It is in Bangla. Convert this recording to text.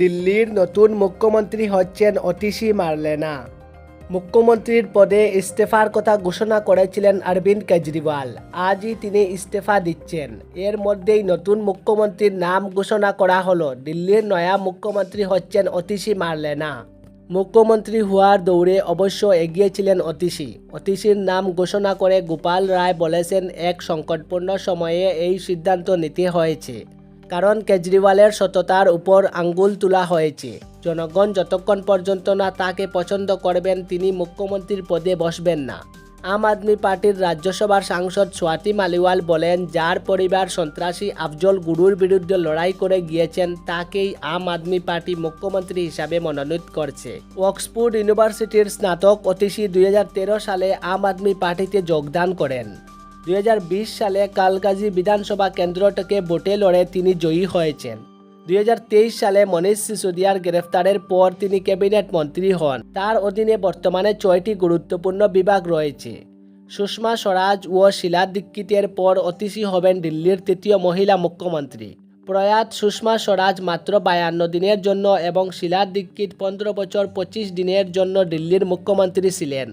দিল্লির নতুন মুখ্যমন্ত্রী হচ্ছেন অতিশি মার্লেনা মুখ্যমন্ত্রীর পদে ইস্তফার কথা ঘোষণা করেছিলেন অরবিন্দ কেজরিওয়াল আজই তিনি ইস্তফা দিচ্ছেন। এর মধ্যেই নতুন মুখ্যমন্ত্রীর নাম ঘোষণা করা হলো। দিল্লির নয়া মুখ্যমন্ত্রী হচ্ছেন অতিশি মার্লেনা মুখ্যমন্ত্রী হওয়ার দৌড়ে অবশ্য এগিয়েছিলেন অতিশি। অতিশির নাম ঘোষণা করে গোপাল রায় বলেছেন, এক সংকটপূর্ণ সময়ে এই সিদ্ধান্ত নিতে হয়েছে। কারণ কেজরিওয়ালের সততার উপর আঙ্গুল তোলা হয়েছে। জনগণ যতক্ষণ পর্যন্ত না তাকে পছন্দ করবেন, তিনি মুখ্যমন্ত্রীর পদে বসবেন না। আম আদমি পার্টির রাজ্যসভার সাংসদ সোয়াতি মালিওয়াল বলেন, যার পরিবার সন্ত্রাসী আফজল গুরুর বিরুদ্ধে লড়াই করে গিয়েছেন, তাকেই আম আদমি পার্টি মুখ্যমন্ত্রী হিসাবে মনোনীত করছে। অক্সফোর্ড ইউনিভার্সিটির স্নাতক অতিশী দুই সালে আম আদমি পার্টিতে যোগদান করেন। দুই হাজার বিশ সালে কালকাজি বিধানসভা কেন্দ্র থেকে ভোটে লড়ে তিনি জয়ী হয়েছেন। দুই হাজার তেইশ সালে মনীষ সিসোদিয়ার গ্রেফতারের পর তিনি ক্যাবিনেট মন্ত্রী হন। তার অধীনে বর্তমানে ছয়টি গুরুত্বপূর্ণ বিভাগ রয়েছে। সুষমা স্বরাজ ও শিলা দীক্ষিতের পর অতিশী হবেন দিল্লির তৃতীয় মহিলা মুখ্যমন্ত্রী। প্রয়াত সুষমা স্বরাজ মাত্র বায়ান্ন দিনের জন্য এবং শিলা দীক্ষিত পনেরো বছর পঁচিশ দিনের জন্য দিল্লির মুখ্যমন্ত্রী ছিলেন।